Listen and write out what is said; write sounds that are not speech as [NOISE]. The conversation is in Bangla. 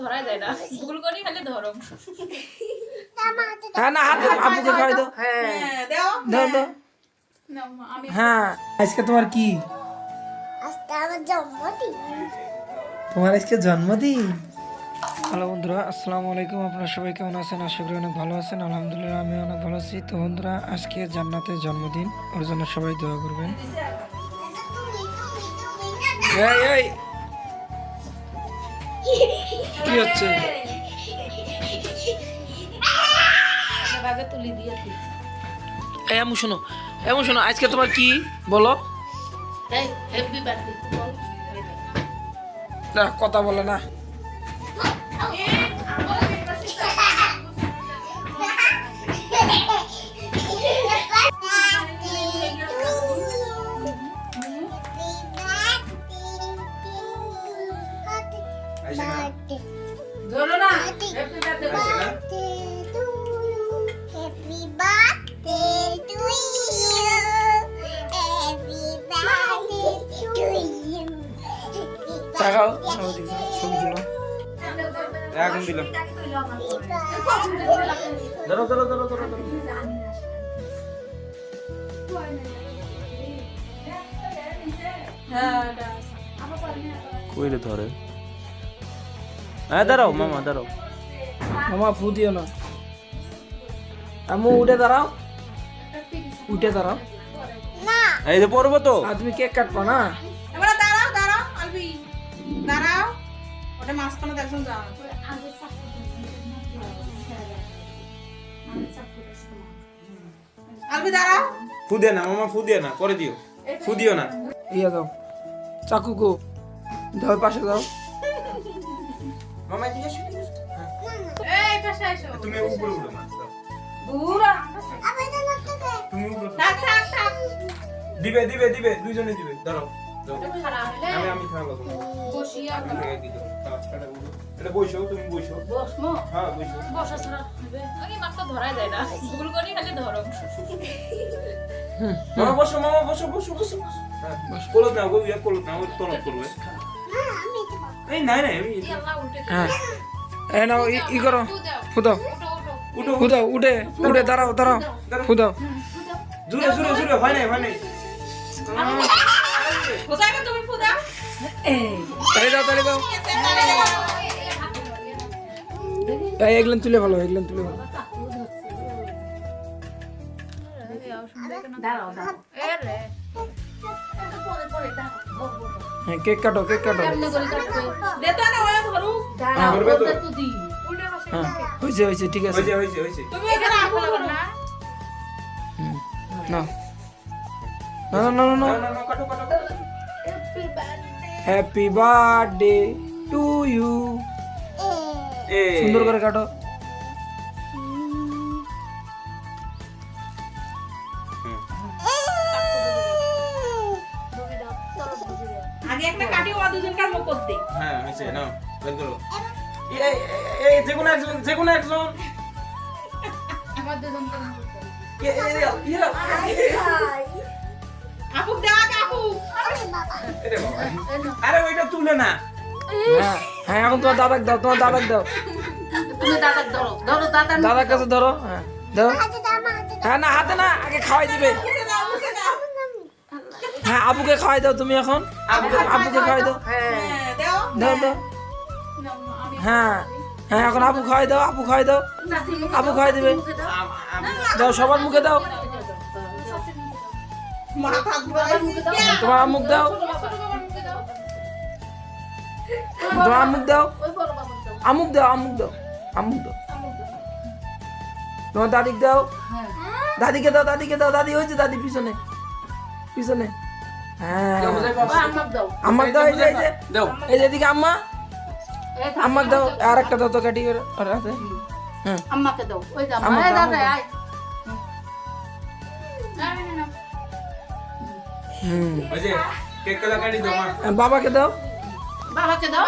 ধরা যায় না। ভুল করি খালি ধরো। হ্যাঁ না হাতে আপুকে খাওয়াই দাও হ্যাঁ দাও। দাও দাও না, মা, আমি হ্যাঁ। আজকে তোমার কি? আজকে আমার জন্মদিন। তোমার আজকে জন্মদিন? হ্যালো বন্ধুরা আসসালামু আলাইকুম। আপনারা সবাই কেমন আছেন? আশা করি অনেক ভালো আছেন। আলহামদুলিল্লাহ আমি অনেক ভালো আছি। তো বন্ধুরা আজকে জান্নাতের জন্মদিন। ওর জন্য সবাই দোয়া করবেন। এই এই। কি [LAUGHS] হচ্ছে? এই এমন শোনো। এমন শোনো আজকে তোমার কি বল? না কথা বলে না। ধরো না হ্যাপি বার্থডে. তাকাও ছবি তুলো এখন দিলাম। ধরো ধরো ধরো ধরো ধরো। কইলে ধরে। হ্যাঁ দাঁড়াও মামা দাঁড়াও। মামা ফু দিও না। আম্মু উঠে দাঁড়াও। উঠে দাঁড়াও। এই যে পড়ব তো। আর তুমি কেক কাটবো না? এবার দাঁড়াও দাঁড়াও আলবি। দাঁড়াও। ওটা মাঝখানে দেখুন যাও আলবি দাঁড়াও। ফু দিয়ে না মামা ফু দিয়ে না করে দিও। ফু দিও না। ইয়ে দাও। চাকু দাও পাশে দাও। মামা এদিকে এসো, এই পাশে এসো তুমি উপরে উঠো মা দাও। তুমি উপরে থাক থাক থাক। দিবে দিবে দিবে দুইজনে দিবে। দাঁড়াও আমি আমি খাওয়াবো বসিয়া আমি এটা বইসো তুমি বইসো বসমো হ্যাঁ বইসো বসা ছাড়া হবে। আমি মাত্র যায় না। ভুল করি খালি ধরো। মামা বসো মামা বসো বসো বসো। বসো। হ্যাঁ কলত না ওই ইয়া কলত না তলব করবে এই আমি হ্যাঁ। এ নাও ই- ই করো। তু দাও ফু দাও ওটো ওটো উঠো উঠে উঠে দাঁড়াও দাঁড়াও। ফু দাও জুড়ে জুড়ে জুড়ে হয় নাই হয় নাই। তাড়ি দাও তাড়ি দাও। এই এগুলো তুলে ভালো এগুলো তুলে ভালো। দাঁড়াও দাঁড়াও। এ রে। হ্যাঁ কেক কাটো কেক কাটো। বসে হ্যাঁ হয়েছে হয়েছে ঠিক আছে। ধরো। না। না না না না না। না না কাটো কাটো কাটো। হ্যাপি বার্থডে টু ইউ এ সুন্দর করে কাটো। একটা কাটি ওয়া দুজনকার মুখ করতে হ্যাঁ নাও বের করো এই এই এই যে কোনো একজন যে কোনো আমার ইয়ে, আপু আপু বাবা। আরে ওইটা তুলে না হ্যাঁ হ্যাঁ এখন তোমার দাদাক দাও তোমার দাদাক দাও তুমি দাদার ধরো ধরো দাদার দাদার কাছে ধরো হ্যাঁ দাও হ্যাঁ না হাতে না আগে খাওয়াই দিবে হ্যাঁ আবুকে খাওয়াই দাও তুমি এখন। আবুকে আবুকে খাওয়াই দাও। হ্যাঁ। দাও। দাও দাও। হ্যাঁ হ্যাঁ এখন আবু খাওয়াই দাও আবু খাওয়াই দাও। আবু খাওয়াই দিবে। দাও সবার মুখে দাও। তোমার আমুক দাও। তোমার আমুক দাও। আমুক দাও আমুক দাও আমুক দাও। তোমার দাদিকে দাও। দাদিকে দাও দাদিকে দাও। দাদি হয়েছে দাদি পিছনে। পিছনে। হ্যাঁ আম্মাক দাও এই যে এই যে দাও এই যে এদিকে আম্মা আম্মাক দাও আর একটা দাও তো কাটি ওর ওর হাতে হুম আম্মাকে দাও ওই দাও আম্মা এই দাও, দাদা আম্মা আয় হুম ওই যে কেক কালা কাটি দাও মা বাবাকে দাও বাবাকে দাও